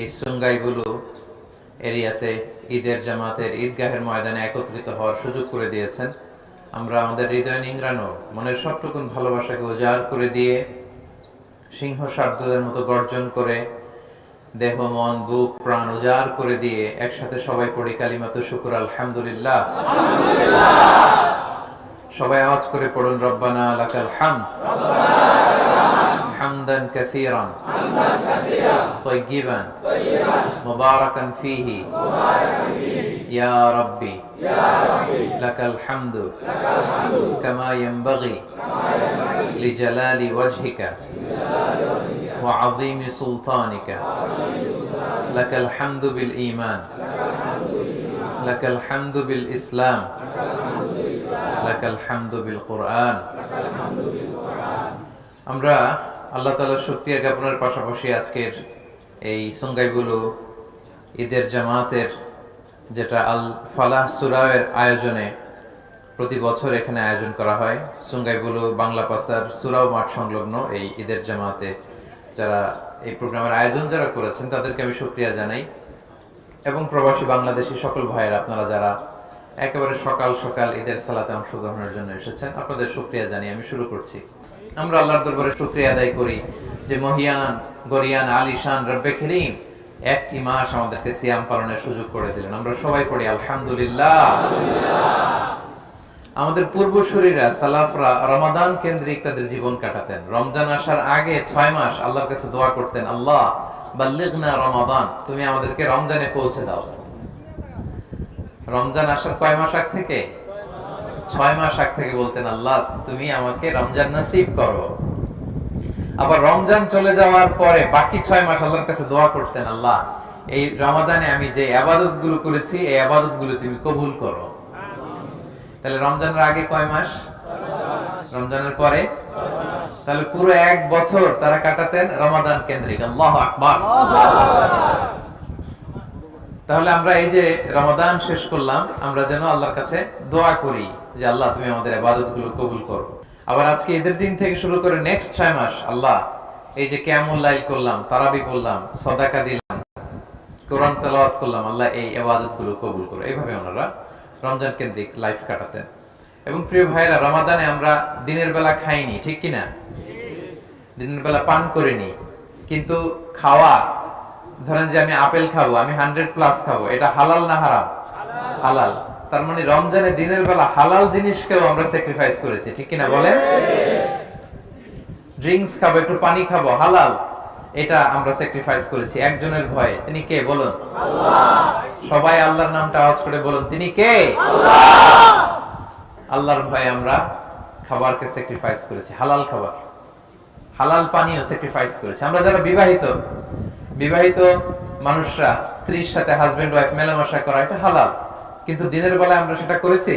এই সুঙ্গাইগুলো এরিয়াতে ঈদের জামাতের ঈদগাহের ময়দানে একত্রিত হওয়ার সুযোগ করে দিয়েছেন। আমরা আমাদের হৃদয় নিংড়ানো মনের সবটুকুন ভালোবাসাকে উজাড় করে দিয়ে সিংহ শাব্দদের মতো গর্জন করে দেহ মন বুক প্রাণ উজাড় করে দিয়ে একসাথে সবাই পড়ি কালিমাত শুকুর আলহামদুলিল্লাহ। সবাই আওয়াজ করে পড়ুন রব্বানা লাকাল হামদ। حمدا كثيرا طيبا مباركا فيه يا ربي لك الحمد كما ينبغي لجلال وجهك وعظيم سلطانك لك الحمد بالإيمان لك الحمد بالإسلام لك الحمد بالقرآن আমরা আল্লাহ তালার শুক্রিয়া জ্ঞাপনের পাশাপাশি আজকের এই সঙ্গাইগুলো ঈদের জামাতের যেটা আল ফালাহ সুরায়ের আয়োজনে প্রতি বছর এখানে আয়োজন করা হয়। সুঙ্গাইগুলো বাংলা পাসার সুরাও মাঠ সংলগ্ন এই ঈদের জামাতে যারা এই প্রোগ্রামের আয়োজন যারা করেছেন তাদেরকে আমি শুক্রিয়া জানাই। এবং প্রবাসী বাংলাদেশি সকল ভাইয়েরা, আপনারা যারা একেবারে সকাল সকাল ঈদের সালাতে অংশগ্রহণের জন্য এসেছেন, আপনাদের শুক্রিয়া জানিয়ে আমি শুরু করছি। আমরা আল্লাহর দরবারে শুক্রিয়া আদায় করি যে মহিয়ান, গরিয়ান, আলিশান, রব্বে করিম একটি মাস আমাদেরকে সিয়াম পালনের সুযোগ করে দিলেন। আমরা সবাই পড়ি, আলহামদুলিল্লাহ। আমাদের পূর্বসূরীরা সালাফরা রমাদান কেন্দ্রিক তাদের জীবন কাটাতেন। রমজান আসার আগে ছয় মাস আল্লাহর কাছে দোয়া করতেন, আল্লাহ, বাল্লিগনা রমাদান, তুমি আমাদেরকে রমজানে পৌঁছে দাও। রমজান আসার কয় মাস আগ থেকে? ছয় মাস আগ থেকে বলতেন, আল্লাহ, তুমি আমাকে রমজান নসিব করো। আবার রমজান চলে যাওয়ার পরে বাকি ছয় মাস আল্লাহর কাছে দোয়া করতেন, আল্লাহ, এই রমাদানে আমি যে আবাদতগুলো করেছি, এই আবাদতগুলো তুমি কবুল করো। তাহলে রমজানের আগে কয় মাস? রমজানের পরে? তাহলে পুরো এক বছর তারা কাটাতেন রমাদান কেন্দ্রিক। আল্লাহ আকবার। তাহলে আমরা এই যে রমাদান শেষ করলাম, আমরা যেন আল্লাহর কাছে দোয়া করি। যে আল্লাহ, তুমি আমাদের আবাদতগুলো কবুল করো। আবার আজকে ঈদের দিন থেকে শুরু করে নেক্সট ছয় মাস, আল্লাহ, এই যে কেমন লাইল করলাম, তারাবি করলাম, সদাকা দিলাম, কোরআন তেলাওয়াত করলাম, আল্লাহ এই আবাদতগুলো কবুল করো। এইভাবে ওনারা রমজান কেন্দ্রিক লাইফ কাটাতেন। এবং প্রিয় ভাইরা রমাদানে আমরা দিনের বেলা খাইনি, ঠিক কিনা? দিনের বেলা পান করিনি। কিন্তু খাওয়া, ধরেন যে আমি আপেল খাব, আমি হান্ড্রেড প্লাস খাব, এটা হালাল না হারাম? হালাল। তার মানে রমজানে দিনের বেলা হালাল জিনিসকেও আমরা স্যাক্রিফাইস করেছি ঠিক কিনা বলেন? ড্রিঙ্কস খাব একটু পানি খাব হালাল এটা আমরা স্যাক্রিফাইস করেছি। একজনের ভয়ে তিনি কে বলুন? সবাই আল্লাহর নামটা আওয়াজ করে বলুন তিনি কে? আল্লাহর ভয়ে আমরা খাবারকে স্যাক্রিফাইস করেছি হালাল খাবার। হালাল পানিও স্যাক্রিফাইস করেছি। আমরা যারা বিবাহিত বিবাহিত মানুষরা স্ত্রীর সাথে হাজবেন্ড ওয়াইফ মেলামেশা করা এটা হালাল। কিন্তু দিনের বেলায় আমরা সেটা করেছি?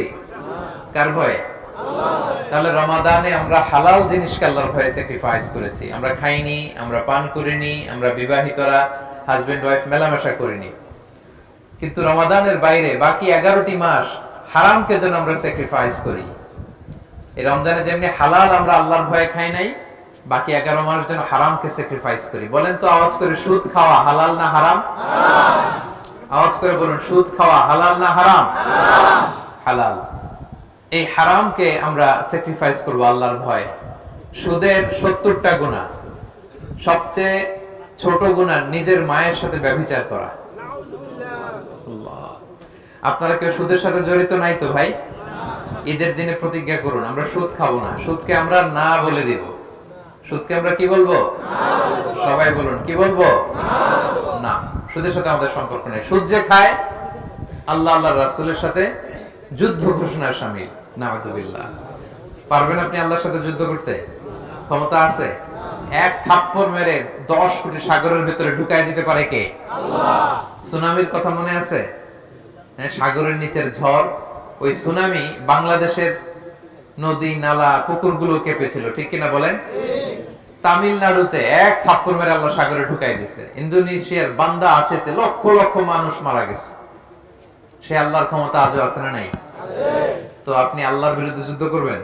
কার ভয়ে? তাহলে রমাদানে আমরা হালাল জিনিসকে আল্লাহর ভয়ে স্যাক্রিফাইস করেছি। আমরা খাইনি, আমরা পান করিনি, আমরা বিবাহিতরা হাজবেন্ড ওয়াইফ মেলামেশা করিনি। কিন্তু রমাদানের বাইরে বাকি এগারোটি মাস হারামকে যেন আমরা স্যাক্রিফাইস করি। এই রমজানে যেমনি হালাল আমরা আল্লাহর ভয়ে খাই নাই, বাকি এগারো মাস যেন হারামকে স্যাক্রিফাইস করি। বলেন তো আওয়াজ করে, সুদ খাওয়া হালাল না হারাম? আওয়াজ করে বলুন, সুদ খাওয়া হালাল না হারাম? হালাল। এই হারামকে আমরা স্যাক্রিফাইস করব আল্লাহর ভয়ে। সুদের সত্তরটা গুণা। সবচেয়ে ছোট গুণা নিজের মায়ের সাথে ব্যভিচার করা। আপনারা কেউ সুদের সাথে জড়িত নাই তো ভাই? ঈদের দিনে প্রতিজ্ঞা করুন, আমরা সুদ খাব না। সুদকে আমরা না বলে দিব। সুদকে আমরা কি বলব? সবাই বলুন, কি বলব? না সুদের সাথে আমাদের সম্পর্ক নেই। সুদ যে খায়, আল্লাহ আল্লাহ রাসুলের সাথে যুদ্ধ ঘোষণার সামিল। নাউযুবিল্লাহ পারবেন আপনি আল্লাহর সাথে যুদ্ধ করতে? ক্ষমতা আছে? এক থাপ্পড় মেরে দশ কোটি সাগরের ভিতরে ঢুকাই দিতে পারে কে? সুনামির কথা মনে আছে? হ্যাঁ সাগরের নিচের ঝড়, ওই সুনামি বাংলাদেশের নদী, নালা, পুকুরগুলো কেঁপেছিল। ঠিক কিনা বলেন? তামিলনাড়ুতে এক থাপ্পড় মেরে আল্লাহ সাগরে ঢুকাই দিছে। ইন্দোনেশিয়ার বান্দা আছেতে লক্ষ লক্ষ মানুষ মারা গেছে। সে আল্লাহর ক্ষমতা আজও আছে না নাই? তো আপনি আল্লাহর বিরুদ্ধে যুদ্ধ করবেন?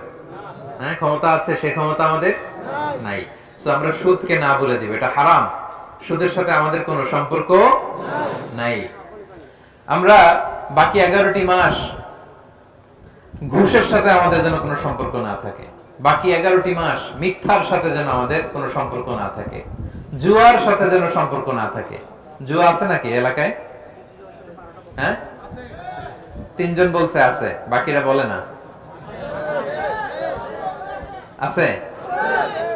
হ্যাঁ ক্ষমতা আছে, সে ক্ষমতা আমাদের নাই। সো আমরা সুদকে না বলে দিব, এটা হারাম। সুদের সাথে আমাদের কোনো সম্পর্ক নাই। আমরা বাকি এগারোটি মাস ঘুষের সাথে আমাদের যেন কোনো সম্পর্ক না থাকে। বাকি এগারোটি মাস মিথ্যার সাথে যেন আমাদের কোনো সম্পর্ক না থাকে। জুয়ার সাথে যেন সম্পর্ক না থাকে। জুয়া আছে নাকি এলাকায়? হ্যাঁ? তিনজন বলছে আছে, বাকিরা বলে না। আছে?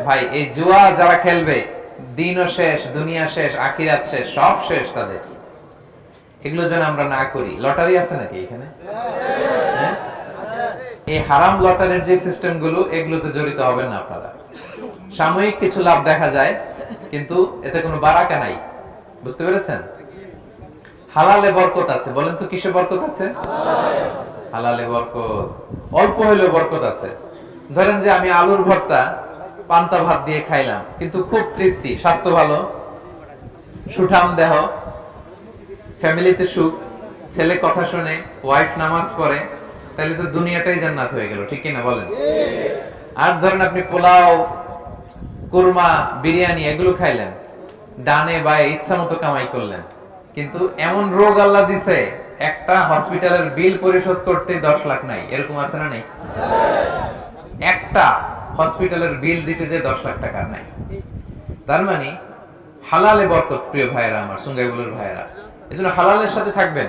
ভাই, এই জুয়া যারা খেলবে, দিনও শেষ, দুনিয়া শেষ, আখিরাত শেষ, সব শেষ তাদের। এগুলো যেন আমরা না করি। লটারি আছে নাকি এখানে? এই হারাম লটারির যে সিস্টেমগুলো এগুলোতে জড়িত হবেন না আপনারা। সাময়িক কিছু লাভ দেখা যায়, কিন্তু এতে কোনো বারাকা নাই। বুঝতে পেরেছেন? হালালে বরকত আছে। বলেন তো, কিসে বরকত আছে? হালালে বরকত। অল্প হইলেও বরকত আছে। ধরেন যে আমি আলুর ভর্তা, পান্তা ভাত দিয়ে খাইলাম, কিন্তু খুব তৃপ্তি, স্বাস্থ্য ভালো, সুঠাম দেহ, ফ্যামিলিতে সুখ, ছেলে কথা শুনে, ওয়াইফ নামাজ পড়ে তাহলে তো দুনিয়াটাই জান্নাত হয়ে গেল ঠিক কিনা বলেন? আর ধরেন আপনি পোলাও কুরমা বিরিয়ানি এগুলো খাইলেন ডানে বায়ে ইচ্ছা মতো কামাই করলেন কিন্তু এমন রোগ আল্লাহ দিছে একটা হসপিটালের বিল পরিশোধ করতে দশ লাখ নাই এরকম আছে না নেই? একটা হসপিটালের বিল দিতে যে দশ লাখ টাকা নাই। তার মানে হালালে বরকত প্রিয় ভাইয়েরা আমার সুঙ্গাইবুলের ভাইয়েরা। এই জন্য হালালের সাথে থাকবেন।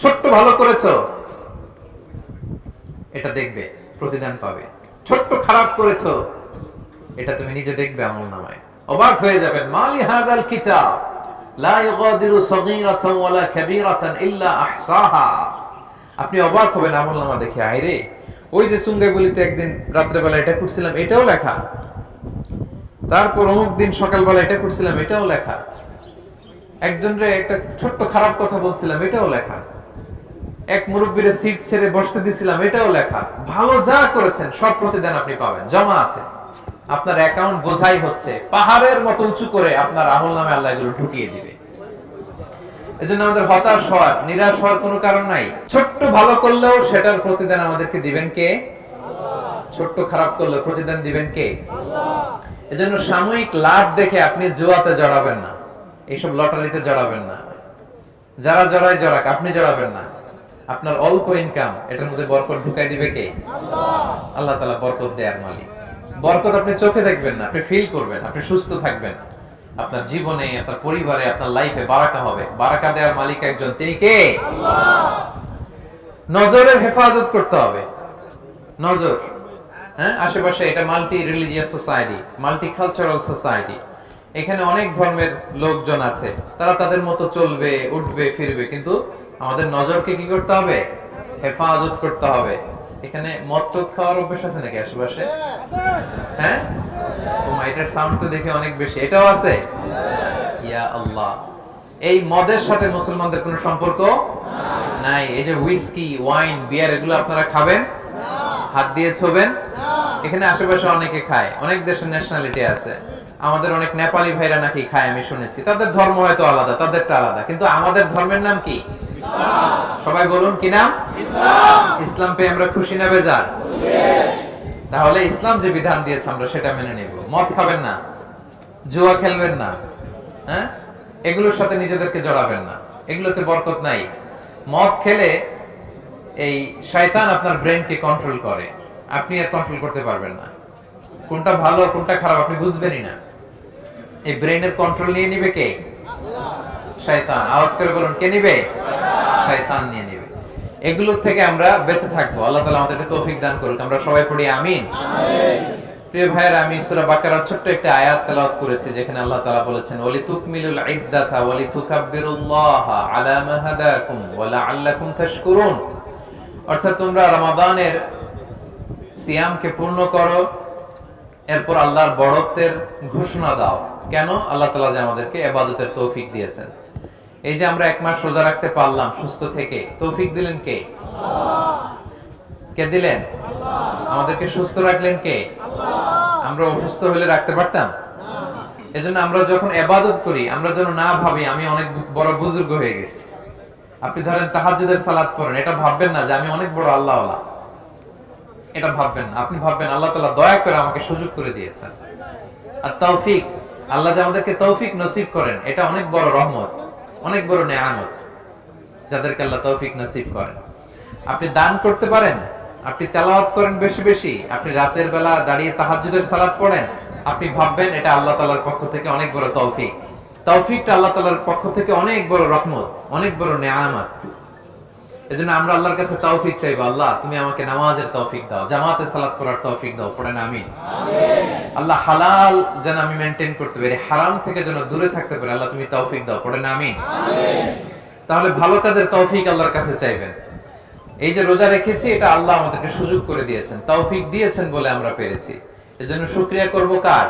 ছোট্ট ভালো করেছ। এটা দেখবে, প্রতিদান পাবে। ছোট্ট খারাপ করেছ, এটা তুমি নিজে দেখবে আমল নামায়। অবাক হয়ে যাবেন, মালি হাদাল কিতাব? লা ইগাদিরু সগীরাতান ওয়ালা কাবীরাতান ইল্লা আহসাহা। আপনি অবাক হবেন আমল নামা দেখে, আইরে, ওই যে সুঙ্গাই বলিতে একদিন রাত্রেবেলা এটা করছিলাম, এটাও লেখা। তারপর অমুক দিন সকালবেলা এটা করছিলাম, এটাও লেখা। একজনরে একটা ছোট্ট খারাপ কথা বলছিলাম, এটাও লেখা। এক মুরব্বীরে সিট ছেড়ে বসতে দিছিলাম, এটাও লেখা। ভালো যা করেছেন, সব প্রতিদান আপনি পাবেন। জমা আছে। আপনার অ্যাকাউন্ট বোঝাই হচ্ছে। পাহাড়ের মতো উঁচু করে আপনার আমল নামে আল্লাহ এগুলো ঢুকিয়ে দিবে। এজন্য আমাদের হতাশ হওয়ার, নিরাশ হওয়ার কোনো কারণ নাই। ছোট্ট ভালো করলেও সেটার প্রতিদান আমাদেরকে দিবেন কে? ছোট্ট খারাপ করলেও প্রতিদান দিবেন কে? এজন্য সাময়িক লাভ দেখে আপনি জোয়াতে জড়াবেন না। এইসব লটারিতে জড়াবেন না। যারা জড়ায় জড়াক, আপনি জড়াবেন না। আপনার অল্প ইনকাম এটার মধ্যে বরকত ঢুকাই দিবে কে? আল্লাহ। তালা বরকত দেয়ার মালিক। বরকত আপনি চোখে দেখবেন না আপনি ফিল করবেন আপনি সুস্থ থাকবেন। আপনার জীবনে আপনার পরিবারে আপনার লাইফে বারাকা হবে। বারাকা দেওয়ার মালিক একজন তিনি কে? নজরের হেফাজত করতে হবে। নজর হ্যাঁ? আশেপাশে এটা multi religious society multi cultural society এখানে অনেক ধর্মের লোকজন আছে তারা তাদের মতো চলবে উঠবে ফিরবে কিন্তু আমাদের নজরকে কি করতে হবে? হেফাজত করতে হবে। এখানে মদ টদ খাওয়ার অভ্যাস আছে নাকি আশেপাশে? হ্যাঁ? ও এটার সাউন্ড তো দেখে অনেক বেশি। এটাও আছে? ইয়া আল্লাহ। এই মদের সাথে মুসলমানদের কোনো সম্পর্ক নাই? এই যে হুইস্কি ওয়াইন বিয়ার এগুলো আপনারা খাবেন? হাত দিয়ে ছোবেন? এখানে আশেপাশে অনেকে খায়। অনেক দেশের ন্যাশনালিটি আছে। আমাদের অনেক নেপালি ভাইরা নাকি খায়, আমি শুনেছি। তাদের ধর্ম হয়তো আলাদা, তাদেরটা আলাদা। কিন্তু আমাদের ধর্মের নাম কি? সবাই বলুন, কি নাম? ইসলাম। পেয়ে আমরা খুশি না বেজার? তাহলে ইসলাম যে বিধান দিয়েছে আমরা সেটা মেনে নেব। মদ খাবেন না, জুয়া খেলবেন না হ্যাঁ? এগুলোর সাথে নিজেদেরকে জড়াবেন না। এগুলোতে বরকত নাই। মদ খেলে এই শয়তান আপনার ব্রেনকে কন্ট্রোল করে। আপনি আর কন্ট্রোল করতে পারবেন না। কোনটা ভালো, কোনটা খারাপ, আপনি বুঝবেনই না। এই ব্রেনের কন্ট্রোল নিয়ে নিবে কে? শয়তান। আওয়াজ করে বলুন কে নিবে? শয়তান নিয়ে নিবে। এগুলোর থেকে আমরা বেঁচে থাকব। আল্লাহ তালা আমাদেরকে তৌফিক দান করুক। আমরা সবাই পড়ি আমিন। প্রিয় ভাইয়েরা আমি সূরা বাকারার ছোট্ট একটা আয়াত তেলাওয়াত করেছি যেখানে আল্লাহ তাআলা বলেছেন ওয়ালি তুকমিলুল ইদ্দাতা ওয়ালি তুকাব্বিরুল্লাহ আলা মা হাদাকুম ওয়া লাআল্লাকুম তাশকুরুন। অর্থাৎ তোমরা রমাদানের সিয়ামকে পূর্ণ করো এরপর আল্লাহর বড়ত্বের ঘোষণা দাও। কেন আল্লাহ তালা যে আমাদেরকে এবাদতের তৌফিক দিয়েছেন? এই যে আমরা এক মাস রোজা রাখতে পারলাম, সুস্থ থেকে, তৌফিক দিলেন কে? কে দিলেন? আমাদেরকে সুস্থ রাখলেন কে? আমরা অসুস্থ হলে রাখতে পারতাম? এজন্য আমরা যখন এবাদত করি, আমরা যেন না ভাবি, আমি অনেক বড় বুজুর্গ হয়ে গেছি। আপনি ধরেন তাহাজ্জুদের সালাত পড়েন, এটা ভাববেন না যে আমি অনেক বড় আল্লাহ এটা ভাববেন আপনি ভাববেন আল্লাহ তালা দয়া করে আমাকে সুযোগ করে দিয়েছেন। আর তৌফিক আল্লাহ যে আমাদেরকে তৌফিক নসিব করেন, এটা অনেক বড় রহমত, অনেক বড় নেয়ামত, যাদেরকে আল্লাহ তৌফিক নসিব করেন। আপনি দান করতে পারেন, আপনি তেলাওয়াত করেন বেশি বেশি, আপনি রাতের বেলা দাঁড়িয়ে তাহাজ্জুদের সালাত পড়েন, আপনি ভাববেন এটা আল্লাহ তালার পক্ষ থেকে অনেক বড় তৌফিক। তৌফিকটা আল্লাহ তাআলার পক্ষ থেকে অনেক বড় রহমত, অনেক বড় নেয়ামত। এজন্য আমরা আল্লাহর কাছে তৌফিক চাইব। আল্লাহ তুমি আমাকে নামাজের তৌফিক দাও জামাতে সালাত পড়ার তৌফিক দাও পড়েন আমিন। আল্লাহ হালাল যেন আমি মেনটেন করতে পারি হারাম থেকে যেন দূরে থাকতে পারি আল্লাহ তুমি তৌফিক দাও পড়েন আমিন। তাহলে ভালো কাজের তৌফিক আল্লাহর কাছে চাইবেন। এই যে রোজা রেখেছি এটা আল্লাহ আমাদেরকে সুযোগ করে দিয়েছেন তৌফিক দিয়েছেন বলে আমরা পেরেছি। এজন্য শুকরিয়া করব কার?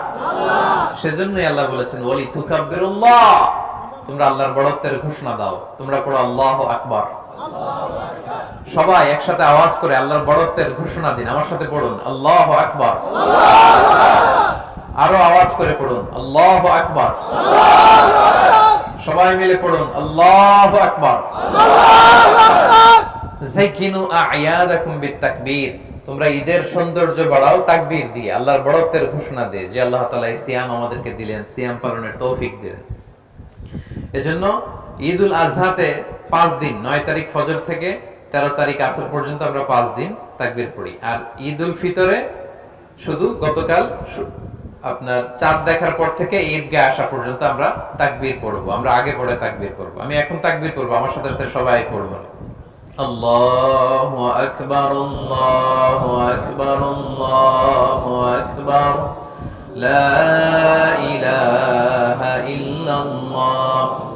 সেজন্যই আল্লাহ বলেছেন ওয়ালি তুকাব্বিরুল্লাহ। তোমরা আল্লাহর বড়ত্বের ঘোষণা দাও তোমরা পড়ো আল্লাহু আকবার। সবাই একসাথে আওয়াজ করে আল্লাহর বড়ত্বের ঘোষণা দিন। আমার সাথে পড়ুন। আল্লাহু আকবার। আরও আওয়াজ করে পড়ুন। আল্লাহু আকবার। সবাই মিলে পড়ুন। আল্লাহু আকবার। আয়াদাকুম বিতাকবীর তোমরা ঈদের সৌন্দর্য বাড়াও, তাকবীর দিয়ে, আল্লাহর বড়ত্বের ঘোষণা দিয়ে, যে আল্লাহ তাআলা সিয়াম আমাদেরকে দিলেন, সিয়াম পালনের তৌফিক দিলেন। এজন্য ঈদুল আজহাতে পাঁচ দিন, নয় তারিখ ফজর থেকে তেরো তারিখ আসর পর্যন্ত আমরা পাঁচ দিন তাকবির পড়ি। আর ঈদুল ফিতরে শুধু গতকাল আপনার চাঁদ দেখার পর থেকে ঈদগাহ আসা পর্যন্ত আমরা তাকবির পড়ব। আমরা আগে পড়ে তাকবির পড়ব। আমি এখন তাকবির পড়ব, আমার সাথে সাথে সবাই পড়ব ইলাহা ইল্লাল্লাহ।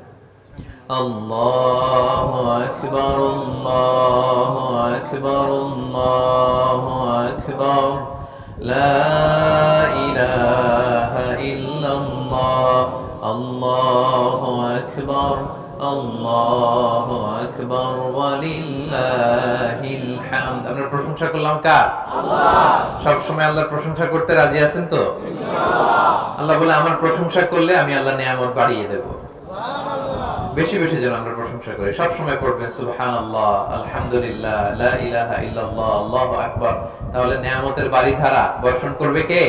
الله أكبر الله أكبر الله أكبر لا إله إلا الله الله أكبر الله أكبر ولله الحمد আমরা প্রশংসা করলাম কার সব সময় আল্লাহর প্রশংসা করতে রাজি আছেন তো আল্লাহ বলে আমার প্রশংসা করলে আমি আল্লাহ নিয়ামত বাড়িয়ে দেব বেশি বেশি যেন আমরা প্রশংসা করি। সব সময় পড়বেন সুবহানাল্লাহ আলহামদুলিল্লাহ লা ইলাহা ইল্লাল্লাহ আল্লাহু আকবার। তাহলে নিয়ামতের বাড়ি ধারা বর্ষণ করবে কে?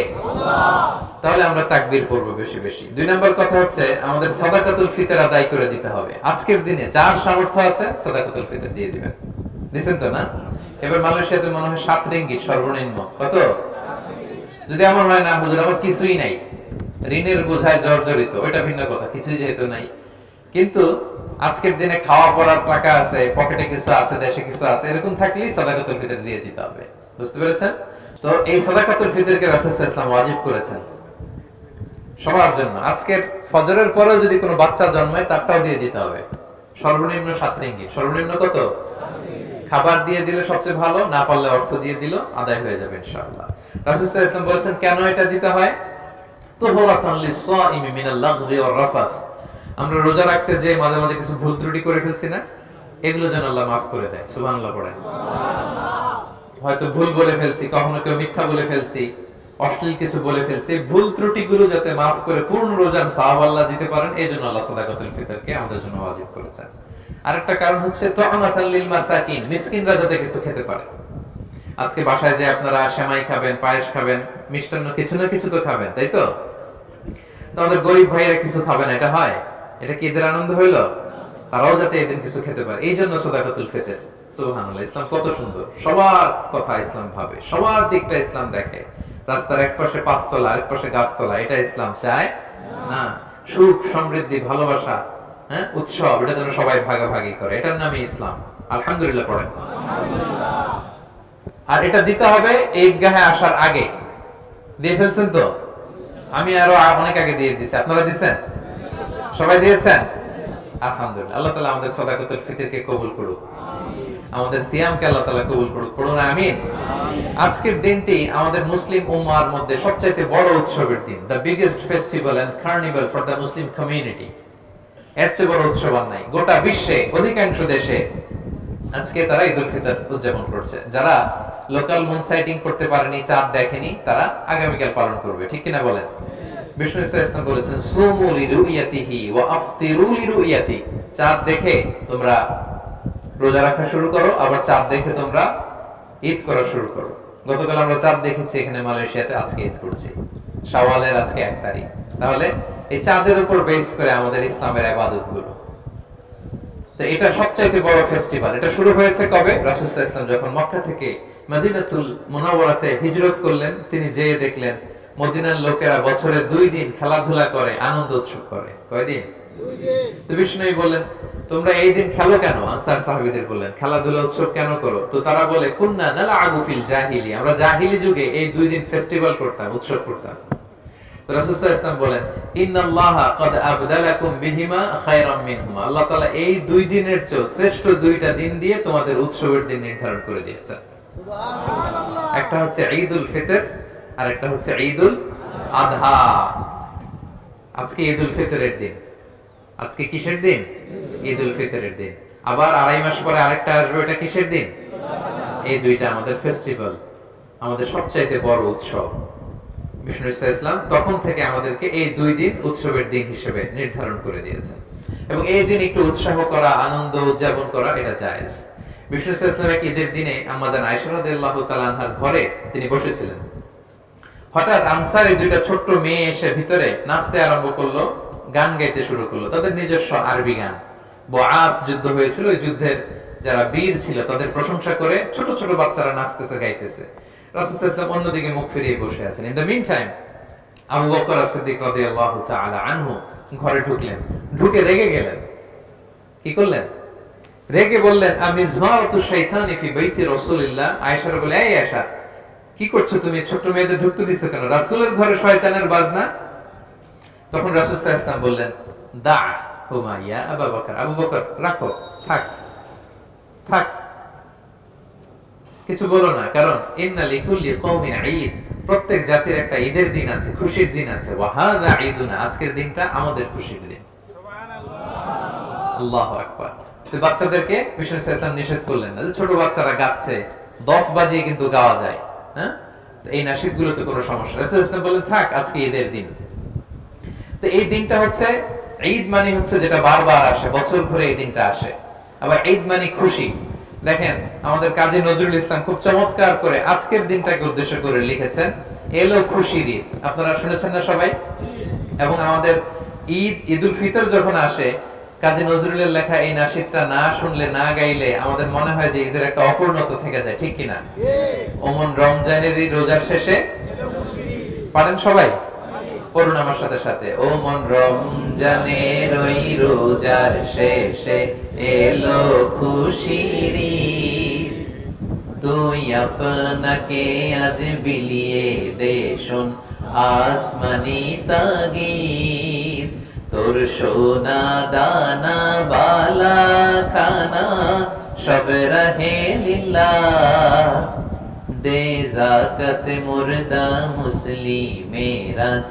তাহলে আমরা তাকবীর পড়ব বেশি বেশি। দুই নম্বর কথা হচ্ছে আমাদের সাদাকাতুল ফিতর আদায় করে দিতে হবে। আজকের দিনে যার সামর্থ্য আছে সাদাকাতুল ফিতর দিয়ে দিবেন। দিছেন তো না? এবার মালয়েশিয়াতে মনে হয় সাত রিঙ্গিত সর্বনিম্ন। কত? যদি আমার হয় না হুজুর আমার কিছুই নাই। ঋণের বোঝায় জর্জরিত ওইটা ভিন্ন কথা কিছুই যেহেতু নাই। কিন্তু আজকের দিনে খাওয়া পড়ার টাকা আছে, পকেটে কিছু আছে, দেশে কিছু আছে, এরকম থাকলেই সাদাকাতুল ফিতর দিয়ে দিতে হবে। বুঝতে পেরেছেন? তো এই সাদাকাতুল ফিতরকে রাসূল ইসলাম ওয়াজিব করেছেন। সবার জন্য। আজকের ফজরের পরেও যদি কোনো বাচ্চা জন্মায়, তারটাও দিয়ে দিতে হবে। সর্বনিম্ন সাত রিঙ্গিত। সর্বনিম্ন কত? খাবার দিয়ে দিলে সবচেয়ে ভালো, না পারলে অর্থ দিয়ে দিল আদায় হয়ে যাবে ইনশাআল্লাহ। রাসূল ওয়াসাল্লাম বলেছেন, কেন এটা দিতে হয়? তুহরাতান লিস-সাইমি মিনাল লাগহি ওয়ার রাফাস আমরা রোজা রাখতে যে মাঝে মাঝে কিছু ভুল ত্রুটি করে ফেলছি না, এগুলো যেন আল্লাহ মাফ করে দেয়। সুবহানাল্লাহ পড়েন। হয়তো ভুল বলে ফেলছি, কখনো কেউ মিথ্যা বলে ফেলছি, অশ্লীল কিছু বলে ফেলছি, ভুল ত্রুটিগুলো যাতে মাফ করে পূর্ণ রোজার সাহাব আল্লাহ দিতে পারেন, এই জন্য আল্লাহ সাদাকাতুল ফিতরকে আমাদের জন্য ওয়াজিব করেছেন। আরেকটা কারণ হচ্ছে তুআনাতাল মাসাকিন, মিসকিনরা যাতে কিছু খেতে পারে। আজকে বাসায় যে আপনারা সেমাই খাবেন, পায়েস খাবেন, মিষ্টান্ন কিছু না কিছু তো খাবেন, তাই তো? আমাদের গরিব ভাইয়েরা কিছু খাবেন এটা হয়। এটা কি ঈদের আনন্দ হইল? তারাও যাতে এদিন কিছু খেতে পারে। এই জন্য সদাকাতুল ফিতর। ইসলাম কত সুন্দর। সবার কথা ইসলাম ভাবে, সবার দিকটা ইসলাম দেখে। রাস্তার এক পাশে পাঁচতলা, আরেক পাশে গাছতলা, এটা ইসলাম চায়? না। সুখ, সমৃদ্ধি, ভালোবাসা হ্যাঁ উৎসব, এটা যেন সবাই ভাগাভাগি করে। এটার নামে ইসলাম। আলহামদুলিল্লাহ পড়েন। আর এটা দিতে হবে ঈদগাহে আসার আগে। দিয়ে ফেলছেন তো? আমি আরও অনেক আগে দিয়ে দিছি। আপনারা দিছেন? সবাই দিয়েছেন? আলহামদুলিল্লাহ। আল্লাহ তালা আমাদের সদাকতুল ফিতরকে কবুল করুক। আমাদের সিয়ামকে আল্লাহ তালা কবুল করুক। পড়ুন, আমিন। আজকের দিনটি আমাদের মুসলিম মধ্যে সবচাইতে বড় উৎসবের দিন। The biggest festival and carnival for the Muslim community এর চেয়ে বড় উৎসব আর নাই। গোটা বিশ্বে, অধিকাংশ দেশে আজকে তারা ঈদুল ফিতর উদযাপন করছে। যারা লোকাল মুন সাইটিং করতে পারেনি, চাঁদ দেখেনি, তারা আগামীকাল পালন করবে। ঠিক কিনা বলেন? বিষ্ণু ইসলাম বলেছেন চাঁদ দেখে তোমরা রোজা রাখা শুরু করো, আবার চাঁদ দেখে তোমরা ঈদ করা শুরু করো। গতকাল আমরা চাঁদ দেখেছি, এখানে মালয়েশিয়াতে আজকে ঈদ করছি। আজকে এক তারিখ। তাহলে এই চাঁদের উপর বেস করে আমাদের ইসলামের আবাদতগুলো তো এটা সবচাইতে বড় ফেস্টিভ্যাল এটা শুরু হয়েছে কবে? রাসূলুল্লাহ ইসলাম যখন মক্কা থেকে মদিনাতুল মুনাওয়ারাতে হিজরত করলেন, তিনি যেয়ে দেখলেন মদিনার লোকেরা বছরে দুই দিন খেলাধুলা করে আনন্দ উৎসব করে। কয়দিন তো বললেন তোমরা এই দিন খেলো কেন? আনসার সাহাবীদের বললেন খেলাধুলা উৎসব কেন করো? তো তারা বলে কুন্না নালা আগুফিল জাহিলি। আমরা জাহিলি যুগে এই দুই দিন ফেস্টিভ্যাল করতাম উৎসব করতাম। তো রাসূলুল্লাহ ইসলাম বলেন ইন্নাল্লাহা আবদালাকুম বিহিমা খায়রাম মিনহুমা। আল্লাহ তাআলা এই দুই দিনের চেয়ে শ্রেষ্ঠ দুইটা দিন দিয়ে তোমাদের উৎসবের দিন নির্ধারণ করে দিয়েছেন। একটা হচ্ছে ঈদুল ফিতর আর একটা হচ্ছে ঈদুল আধা। আজকে ঈদুল ফিতরের দিন। আজকে কিসের দিন? ঈদুল ফিতরের দিন। আবার আড়াই মাস পরে আরেকটা আসবে, ওটা কিসের দিন? এই দুইটা আমাদের ফেস্টিভ্যাল আমাদের সবচাইতে বড় উৎসব। বিষ্ণু ইসলাম তখন থেকে আমাদেরকে এই দুই দিন উৎসবের দিন হিসেবে নির্ধারণ করে দিয়েছেন। এবং এই দিন একটু উৎসাহ করা, আনন্দ উদযাপন করা, এটা জায়েজ। বিষ্ণু ইসা ইসলাম এক ঈদের দিনে আমাদের তালানহার ঘরে তিনি বসেছিলেন। হঠাৎ আনসারে দুইটা ছোট্ট মেয়ে এসে ভিতরে নাচতে আরম্ভ করল, গান গাইতে শুরু করল। তাদের নিজস্ব আরবি গান। বআস যুদ্ধ হয়েছিল। ওই যুদ্ধের যারা বীর ছিল, তাদের প্রশংসা করে ছোট ছোট বাচ্চারা নাচতেছে, গাইতেছে। রাসূল অন্যদিকে মুখ ফিরিয়ে বসে আছেন। In the meantime Abu Bakr Siddiq রাদিয়াল্লাহু তাআলা আনহু ঘরে ঢুকলেন। ঢুকে রেগে গেলেন। কি করলেন? রেগে বললেন আমিজমারাতু শাইতানি ফি বাইতি রাসূলিল্লাহ। আয়েশার বলে এই আয়েশা কি করছ তুমি? ছোট্ট মেয়েদের ঢুকতে দিছো কেন? রাসূলের ঘরে শয়তানের বাজনা? তখন রাসূল ওয়াসাল্লাম বললেন, দা আবু বকর। আবু বকর, রাখো, থাক থাক। কিছু বলো না, কারণ ইন্না লিকুল্লি ঈদ। প্রত্যেক জাতির একটা ঈদের দিন আছে, খুশির দিন আছে। ওয়া হাযা ঈদুনা, আজকের দিনটা আমাদের খুশির দিন। আল্লাহু আকবার। তো বাচ্চাদেরকে বিষ্ণু নিষেধ করলেন না যে ছোট বাচ্চারা গাচ্ছে, দফ বাজিয়ে কিন্তু গাওয়া যায়। হ্যাঁ? কোনো সমস্যা রাসূল ইসলাম বলেন, থাক, আজকে ঈদের দিন। তো এই দিনটা হচ্ছে, ঈদ মানে হচ্ছে যেটা বারবার আসে, বছর ঘুরে এই দিনটা আসে। আবার ঈদ মানে খুশি। দেখেন, আমাদের কাজী নজরুল ইসলাম খুব চমৎকার করে আজকের দিনটাকে উদ্দেশ্য করে লিখেছেন, এলো খুশির ঈদ। আপনারা শুনেছেন না সবাই? এবং আমাদের ঈদ, ঈদুল ফিতর যখন আসে কাজী নজরুলের লেখা এই নাসিদটা না শুনলে, না গাইলে আমাদের মনে হয় যে ঈদের একটা অপূর্ণতা থেকে যায়, ঠিক কিনা? ওমন রমজানের এই রোজার শেষে? পারেন সবাই? আমার সাথে সাথে। ও মন রমজানের ওই রোজার শেষে এলো খুশির। তুই আপনাকে আজ বিলিয়ে দে শোন, আসমানি তাগির তোর সোনা দানা বালা খানা সব রহে লীলা দে জাকাত মুর্দা মুসলিমেরাজ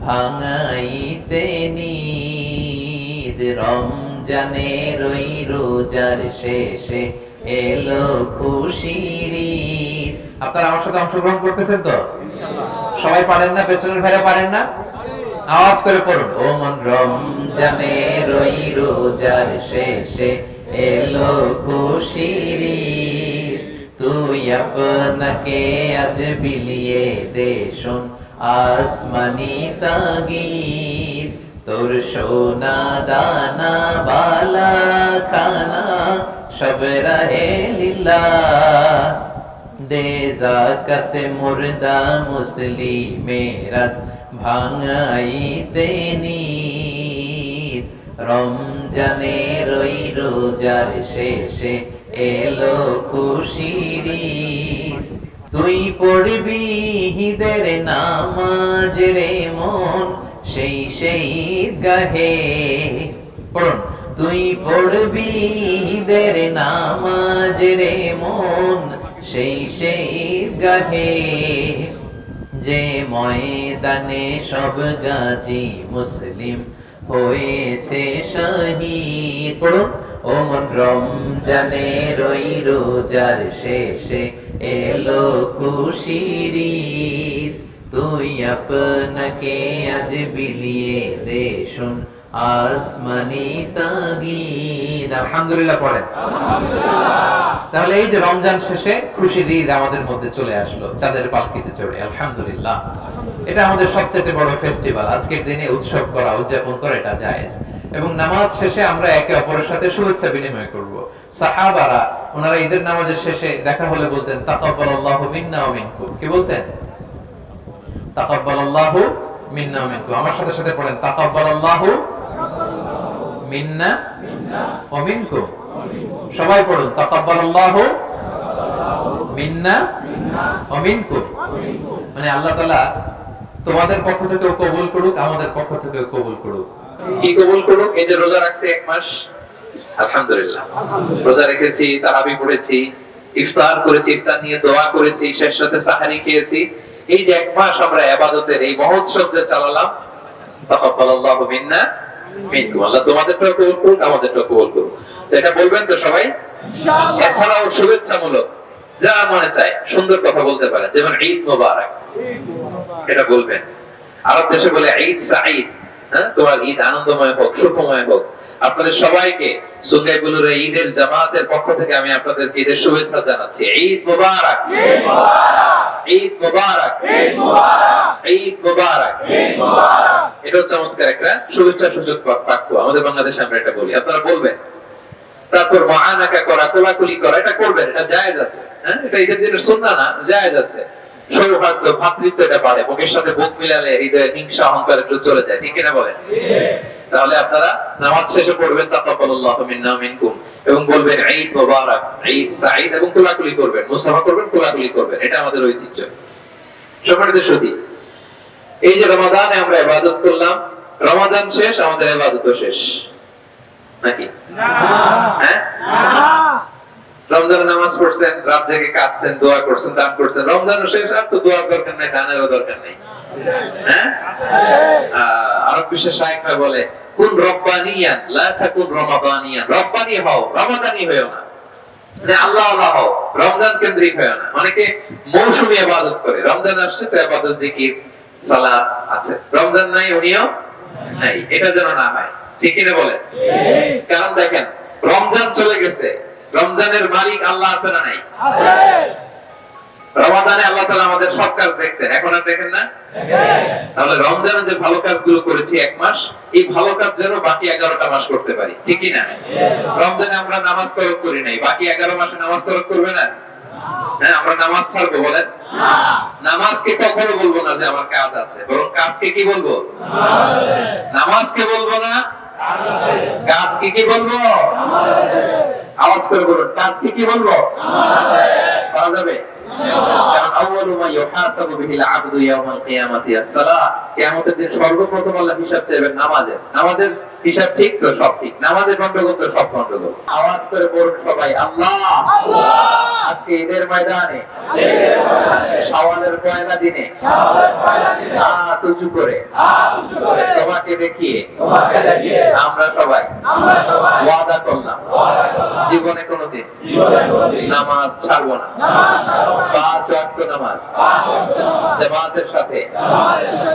ভাঙাইতে নিদ। রমজানের ওই রোজার শেষে এলো খুশির। আপনারা আমার সাথে অংশগ্রহণ করতেছেন তো? সবাই পারেন না? পেছনের ভাইরা পারেন না? আওয়াজ করে পড়ুন। ও মন রমজানের ওই রোজার শেষে এলো খুশির। তুই আপনাকে আজ বিলিয়ে দে শোন আসমানি তাগির তোর সোনা দানা, বালা, খানা, সব রহে লিল্লাহ দে জাকাত মুর্দা মুসলিমেরাজ ভাঙাইতে নি রমজানের ওই রোজার শেষে এলো খুশির। তুই পড়বি হিদের নামাজ রে মন সেই সেই গাহে পড়ুন তুই পড়বি ঈদের নামাজ রে মন সেই সেই গাহে যে ময়দানে সব গাজী মুসলিম হয়েছে শহীদ। পড়ুন ও মন রমজানের ওই রোজার শেষে এলো খুশির। তুই আপনাকে আজ বিলিয়ে দে শুন আসমানি তাগিদ। আলহামদুলিল্লাহ পড়েন। তাহলে এই যে রমজান শেষে খুশির ঈদ আমাদের মধ্যে চলে আসলো, চাঁদের পালকিতে চড়ে, আলহামদুলিল্লাহ। এটা আমাদের সবচেয়ে বড় ফেস্টিভ্যাল আজকের দিনে উৎসব করা, উদযাপন করা এটা জায়েজ। এবং নামাজ শেষে আমরা একে অপরের সাথে শুভেচ্ছা বিনিময় করব। সাহাবারা, ওনারা ঈদের নামাজের শেষে দেখা হলে বলতেন, তাকাব্বালাল্লাহু মিন্না ওয়া মিনকুম। কি বলতেন? তাকাব্বালাল্লাহু মিন্না ওয়া মিনকুম। আমার সাথে সাথে পড়েন, তাকাব্বালাল্লাহু মিন্না ওয়া মিনকুম। সবাই পড়ুন, তাকাব্বালাল্লাহু মিন্না ওয়া মিনকুম। মানে আল্লাহ তাআলা তোমাদের পক্ষ থেকেও কবুল করুক, আমাদের পক্ষ থেকেও কবুল করুক। কি কবুল করুক? এই যে রোজা রাখছে এক মাস, আলহামদুলিল্লাহ। রোজা রেখেছি, তারাবি পড়েছি, ইফতার করেছি, ইফতার নিয়ে দোয়া করেছি, শেষ সাথে সাহারি খেয়েছি। এই যে এক মাস আমরা ইবাদতের এই মহোৎসব যে চালালাম, তাকাব্বালাল্লাহু মিন্না মিনকুম। আল্লাহ তোমাদেরটাও কবুল করুক আমাদেরটাও কবুল করুক। এটা বলবেন তো সবাই? এছাড়াও শুভেচ্ছামূলক যা মনে চায় সুন্দর কথা বলতে পারেন। যেমন ঈদ মোবারক। এটা বলবেন। আরব দেশে বলে ঈদ সাঈদ হ্যাঁ? তোমার ঈদ আনন্দময় হোক সুখময় হোক। আপনাদের সবাইকে সুঙ্গাই বুলুরে ঈদের জামাতের পক্ষ থেকে আমি আপনাদেরকে ঈদের শুভেচ্ছা জানাচ্ছি। ঈদ মোবারক। ঈদ মোবারক। ঈদ মোবারক। এটা চমৎকার একটা শুভেচ্ছা সুযোগ বাক্য। আমাদের বাংলাদেশে আমরা এটা বলি। আপনারা বলবেন তারপর মহানাকা করা, কোলাকুলি করা, এটা করবেন, এটা জায়েজ আছে হ্যাঁ? এটা ঈদের দিনের সুন্নাহ না, জায়েজ আছে। ভাতৃত্ব এটা সাথে বুক মিলালে হিংসা, অহংকার একটু চলে যায়, ঠিক কিনা তাহলে আপনারা নামাজ শেষে পড়বেন মিন্না মিনকুম, এবং বলবেন, ঈদ মোবারক, ঈদ সাঈদ, এবং কোলাকুলি করবেন মুসাফা করবেন, কোলাকুলি করবেন, এটা আমাদের ঐতিহ্য। সুধী এই যে রমাদানে আমরা ইবাদত করলাম, রমাদান শেষ, আমাদের ইবাদতও শেষ। নাকি? হ্যাঁ? নামাজ পড়ছেন, রাত কাঁদছেন, দোয়া করছেন, দান করছেন। রমজান শেষ, আর তো দোয়ার দরকার নেই, দানেরও দরকার নেই। হ্যাঁ? আরব বিশ্বের শায়েখরা বলে, কোন রব্বানিয়ান, লা তাকুন রমাদানিয়ান। রব্বানি হও, রমাদানি হয়েও না। আল্লাহ রমজান কেন্দ্রিক অনেকে মৌসুমী ইবাদত করে, রমজান আসছে তো ইবাদত জিকির আছে। রমজান নাই, উনিও নাই। এটা যেন না হয়। ঠিক কিনা বলেন? কারণ দেখেন রমজান চলে গেছে। রমজানের মালিক আল্লাহ আছে না নাই? রমাদানে আল্লাহ তাআলা আমাদের সব কাজ দেখতেন। এখন আর দেখেন না? তাহলে রমজানে যে ভালো কাজগুলো করেছি এক মাস এই ভালো কাজ যেন বাকি এগারোটা মাস করতে পারি। ঠিক না রমজানে আমরা নামাজ তরক করি নাই। বাকি এগারো মাসে নামাজ তরক করবে না? হ্যাঁ আমরা নামাজ ছাড়বো বলেন? নামাজকে কখনো বলব না যে আমার কাজ আছে। বরং কাজকে কি বলব? নামাজকে বলব না কাজকে কি বলব? আওয়াজ করে বলুন কাজকে কি বলব? করা যাবে? সর্বপ্রথম আল্লাহ হিসাব চাইবেন নামাজের। নামাজের হিসাব ঠিক তো সব ঠিক? নামাজের গন্ডগোল তো সব গন্ডগোল আওয়াজ করে বলুন সবাই আল্লাহ! আজকে ঈদের ময়দানে শাওয়ালের পয়লা দিনে করে তোমাকে দেখিয়ে আমরা সবাই ওয়াদা করলাম। জীবনে কোনোদিন নামাজ ছাড়বো না। পাঁচ ওয়াক্ত নামাজ। জামাতের সাথে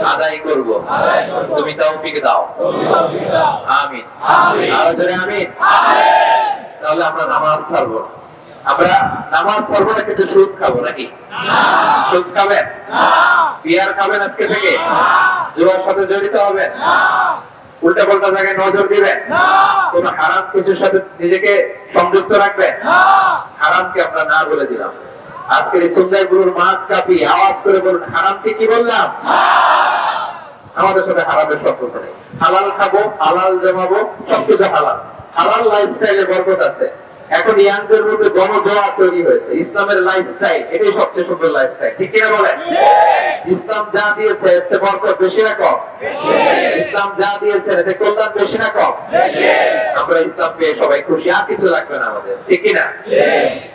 আদায় করব। তুমি তাও তৌফিক দাও। তাহলে আমরা নামাজ ছাড়বো। আমরা নামাজ না সুদ খাব নাকি? সাথে জড়িত উল্টা পাল্টা জায়গায় নজর দিবেন? কোন হারাম কিছুর সাথে নিজেকে সংযুক্ত রাখবেন? হারামকে আমরা না বলে দিলাম। আজকের সুন্দর গুরুর মাছ কাপি, আওয়াজ করে বলুন, হারামকে কি বললাম? আমাদের সাথে হারামের সম্পর্ক নেই হালাল খাব, হালাল জমাবো, সবকিছু হালাল। হালাল লাইফস্টাইলে বরকত আছে। এখন ইয়াংদের মধ্যে গণজোয়া তৈরি হয়েছে। ইসলামের লাইফস্টাইল এটাই সবচেয়ে সুন্দর লাইফস্টাইল ঠিক কিনা বলেন? ইসলাম যা দিয়েছে, এতে বরকত বেশি না কম? ইসলাম যা দিয়েছে, এতে কল্যাণ বেশি না কম? আমরা ইসলাম পেয়ে সবাই খুশি। আর কিছু লাগবে না আমাদের। ঠিক কিনা?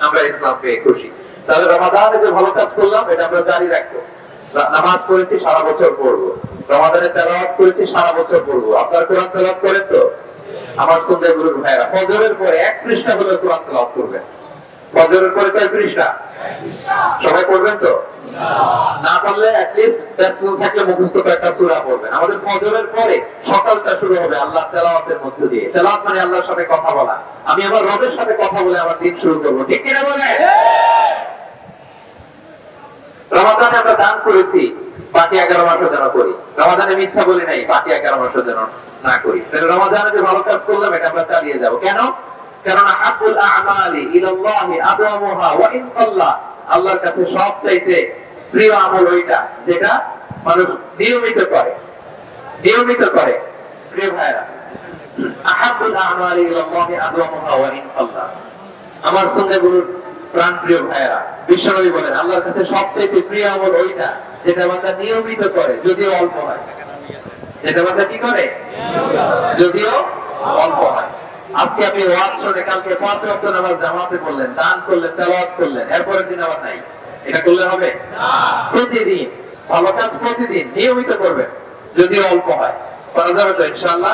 আমরা ইসলাম পেয়ে খুশি। তাহলে রমাদানে যে ভালো কাজ করলাম, এটা আমরা জারি রাখব। নামাজ পড়েছি, সারা বছর পড়ব। রমাদানে তেলাওয়াত করেছি সারা বছর পড়ব। আপনার কোরআন তেলাওয়াত করেন তো? আমার সন্ধ্যা গুরুর ভাইরা ফজরের পরে এক পৃষ্ঠা হলে কোরআন তেলাওয়াত করবেন। ফজরের পরে কয় পৃষ্ঠা? সবাই পড়বেন তো? না পারলে অ্যাটলিস্ট ব্যস্ত থাকলে মুখস্থ কয়েকটা সূরা পড়বেন। আমাদের ফজরের পরে সকালটা শুরু হবে আল্লাহ তেলাওয়াতের মধ্য দিয়ে। তেলাওয়াত মানে আল্লাহর সাথে কথা বলা। আমি আমার রবের সাথে কথা বলে আমার দিন শুরু করব। ঠিক কিনা বলে রমাদানে আমরা দান করেছি। বাকি এগারো মাসও যেন করি। রমাদানে মিথ্যা বলি নাই, বাকি এগারো মাসও যেন না করি। তাহলে রমাদানে যে ভালো কাজ করলাম, এটা আমরা চালিয়ে যাব। কেন? কেননা আকুল আমালি ইলাল্লাহি আদওয়ামুহা ওয়া ইন আল্লাহর কাছে সবচাইতে প্রিয় আমল ওইটা, যেটা মানুষ নিয়মিত করে। নিয়মিত করে। প্রিয় ভাইরা আহাবুল আমালি ইলাল্লাহি আদওয়ামুহা ওয়া ইন আমার সঙ্গে গুরুর প্রাণ প্রিয় ভাইয়েরা, বিশ্বনবী বলেন, আল্লাহর কাছে সবচেয়ে প্রিয় আমল ওইটা যেটা বান্দা নিয়মিত করে, যদিও অল্প হয়। যেটা বান্দা কি করে? যদিও অল্প হয়। আজকে আপনি ওয়াজ শুনে কালকে পাঁচ রক্ত নামাজ জামাতে করলেন দান করলেন, তেলাওয়াত করলেন, এরপরের দিন আবার নাই। এটা করলে হবে? প্রতিদিন, ভালো কাজ প্রতিদিন নিয়মিত করবেন, যদিও অল্প হয়। করা যাবে তো ইনশাআল্লাহ?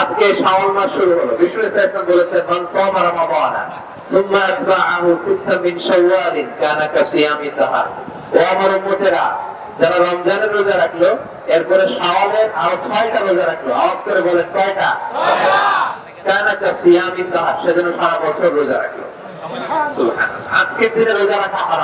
আজকে শাওয়াল মাস শুরু হলো। বিষ্ণু ইসলাম বলেছেন মান সামা রমাদানা থুম্মা আতবাআহু সিত্তাম মিন শাওয়ালিন কানা কাসিয়ামি তাহার। ও আমার উম্মতেরা যারা রমজানের রোজা রাখল এরপরে শাওয়ালের আরও ছয়টা রোজা রাখল। আওয়াজ করে বলেন কয়টা কানা কাসিয়ামি তাহার সেজন্য সারা বছর রোজা রাখল। সুবহানাল্লাহ। আজকের দিনে রোজা রাখা হারাম।